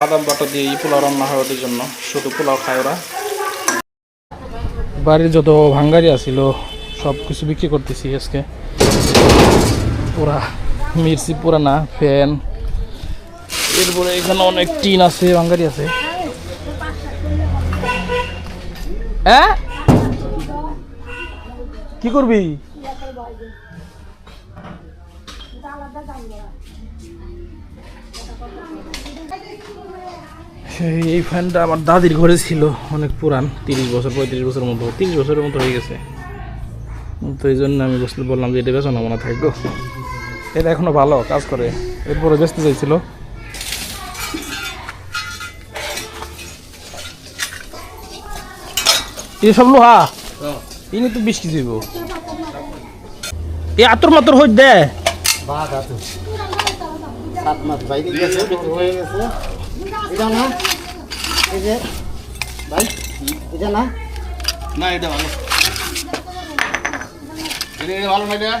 বাদাম বাটা দিয়ে এই পোলাও রান্না হয় ওদের জন্য। শুধু পোলাও খায় ওরা। বাড়ির যত ভাঙ্গারি আছিল, সব কিছু বিক্রি করতেছি আজকে। পুরা মির্চি, পুরা না, ফ্যান। এরপরে এখানে অনেক টিন আছে, ভাঙ্গারি আছে। হ্যাঁ? কি করবি? এই- ফ্যানটা আমার দাদির ঘরে ছিল, অনেক পুরান, তিরিশ বছর, পঁয়ত্রিশ বছর মতো, তিরিশ বছরের মতো হয়ে গেছে। তো এই জন্য আমি বললাম যে এটা বেচনা মনে থাকব। এটা এখনও ভালো, কাজ করে। এরপরে বেচতে চাইছিল। এসব লোহা ইনি তো বিশ কেজি এ আতর মাতর হই দে সাত মাস বাইরে গেছে হয়ে গেছে। এটা না এই যে ভাই এটা না। না এটা ভালো। এটা ভালো না এটা?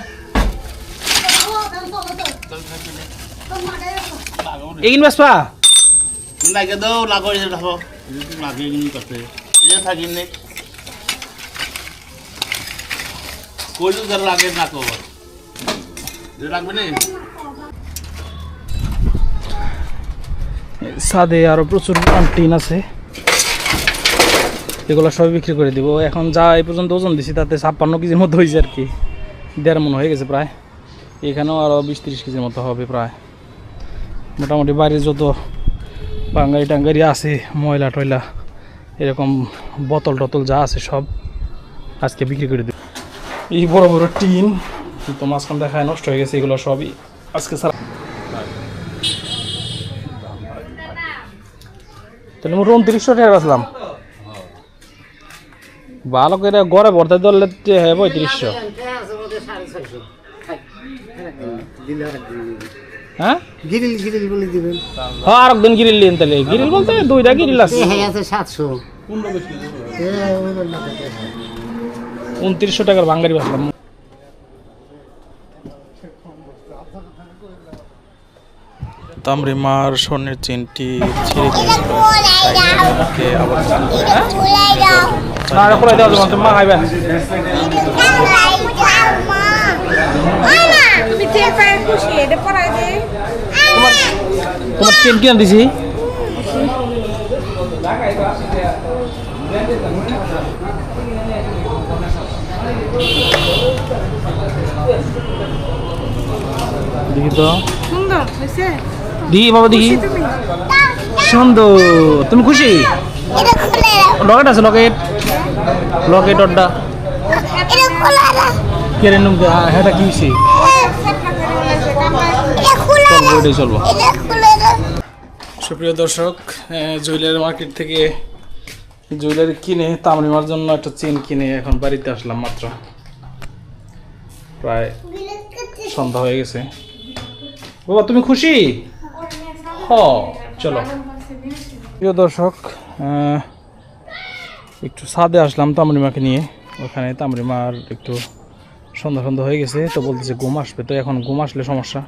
এগিন বাসপা লাগে দাও লাগো এটা দেখো লাগে করতে নে। কইলো যার লাগে না তো এটা লাগবে না? সাদে আরও প্রচুর টিন আছে। এগুলো সবই বিক্রি করে দিব। এখন যা এই পর্যন্ত ওজন দিছি, তাতে ছাপ্পান্ন কেজির মতো হয়েছে আর কি। দেড় মন হয়ে গেছে প্রায়। এখানেও আরও বিশ তিরিশ কেজির মতো হবে প্রায়। মোটামুটি বাড়ির যত বাঙ্গারি টাঙ্গারি আছে, ময়লা টয়লা, এরকম বোতল টতল যা আছে সব আজকে বিক্রি করে দেব। এই বড় বড় টিন কিন্তু মাঝখান দেখায় নষ্ট হয়ে গেছে, এগুলো সবই আজকে সারা তাহলে মোট উনত্রিশশো টাকা বেচলাম ভালো করে গড়ে ভরতে ধরলে হ্যাঁ পঁয়ত্রিশশো দিলে হ্যাঁ? গিরিল গিরিল বলে দিবেন। হ্যাঁ আর একদিন গিরিল নিন তাহলে। গিরিল বলতে দুইটা গিরিল আছে। এ হ্যাঁ আছে সাতশো। উনত্রিশশো টাকার বাঙ্গারি বেচলাম তামরিমার স্বর্ণের চেনটি ছিঁড়ে গিয়েছিল তাই আবার দেওয়া যাবে মা খাইবেন। তুমি তেল পায়ে খুশি এটা পরাই দে। তোমার চেন কিনে দিছি। দেখি তো সুন্দর হয়েছে। দেখি বাবা, দেখি। সুন্দর। তুমি খুশি? লকেট আছে লকেট লকেট ওটা কেড়ে নুম হেটা কি চলবো চলবো সুপ্রিয় দর্শক জুয়েলারি মার্কেট থেকে জুয়েলারি কিনে তামরিমার জন্য একটা চেন কিনে এখন বাড়িতে আসলাম মাত্র। প্রায় সন্ধ্যা হয়ে গেছে। বাবা, তুমি খুশি? হ, চলো। প্রিয় দর্শক একটু ছাদে আসলাম তামরিমাকে নিয়ে। ওখানে তামরিমার একটু সন্ধ্যা সন্ধ্যা হয়ে গেছে, তো বলতেছে ঘুম আসবে। তো এখন ঘুম আসলে সমস্যা।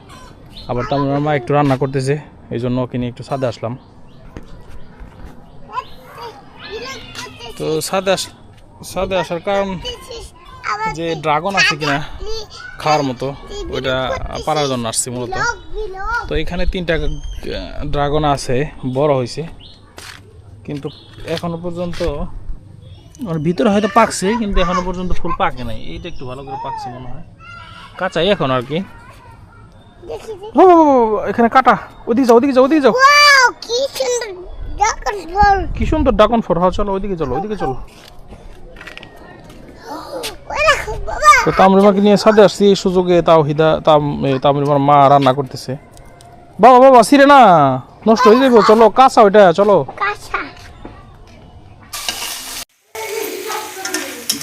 আবার তামরিমার মা একটু রান্না করতেছে, এই জন্য ওকে নিয়ে একটু ছাদে আসলাম। তো ছাদে আস, ছাদে আসার কারণ যে ড্রাগন আছে কিনা খাওয়ার মতো ওইটা পারার জন্য আসছি মূলত। তো এখানে তিনটা ড্রাগন আছে বড় হয়েছে। কিন্তু এখনও পর্যন্ত ভিতরে হয়তো পাকছে কিন্তু এখনও পর্যন্ত ফুল পাকে নাই। এইটা একটু ভালো করে পাকছে মনে হয়। কাঁচাই এখন আর কি। ও, এখানে কাটা। ওদিকে যাও ওদিকে যাও ওদিকে যাও। কি সুন্দর কি সুন্দর ডাকন ফোর হ্যাঁ চলো ওইদিকে চলো ওইদিকে চলো ওই দেখো বাবা তো তামরিমাকে নিয়ে সাথে আসছি এই সুযোগে তাও হিদা তাম তামরিমার মা রান্না করতেছে। বাবা বাবা সিরে না! নষ্ট হয়ে যাব চলো কাঁচা ওইটা চলো।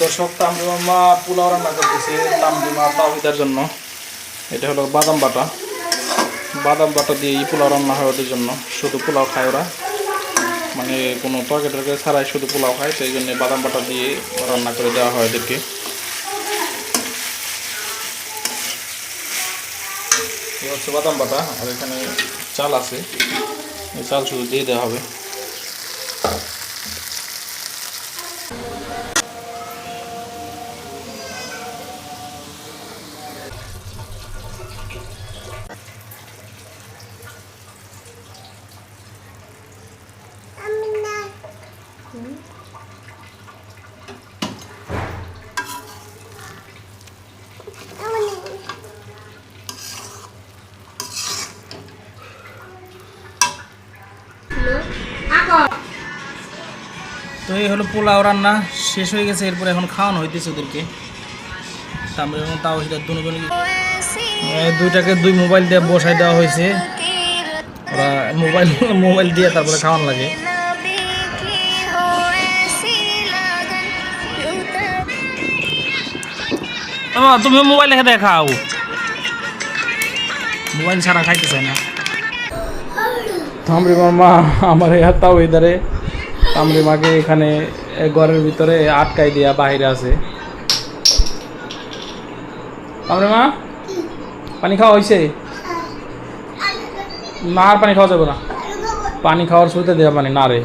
দর্শক তামরিমার মা পোলাও রান্না করতেছে তামরিমা তাওহিদার জন্য। এটা হলো বাদাম বাটা। বাদাম বাটা দিয়ে এই পোলাও রান্না হয় ওদের জন্য শুধু পোলাও খায় ওরা। মানে কোনো তরকারি টরকারি ছাড়াই শুধু পোলাও খায় সেই জন্য বাদাম বাটা দিয়ে রান্না করে দেওয়া হয় ওদেরকে। হচ্ছে বাদাম বাটা আর এখানে চাল আছে। চাল শুধু দিয়ে দেওয়া হবে। তো এই হলো পোলাও রান্না শেষ হয়ে গেছে এরপর এখন খাওয়ানো হইতেছে ওদেরকে। তারপরে এখন তাও সেটা দুজনে দুইটাকে দুই মোবাইল দিয়ে বসাই দেওয়া হয়েছে। ওরা মোবাইল মোবাইল দিয়ে তারপরে খাওয়ানো লাগে। তুমি মোবাইল দেখে দেখাও। মোবাইল ছাড়া খাইতে চায় না। থামরি মামা আমার হাতটাও ওয়েদারে থামরি মাকে এখানে ঘরের ভিতরে আটকাই দিয়া বাইরে আছে। থামরি মা পানি খাওয়া হয়েছে না, আর পানি খাওয়া যাবে না। পানি খাওয়ার শুরুতে দেওয়া পানি, না রে।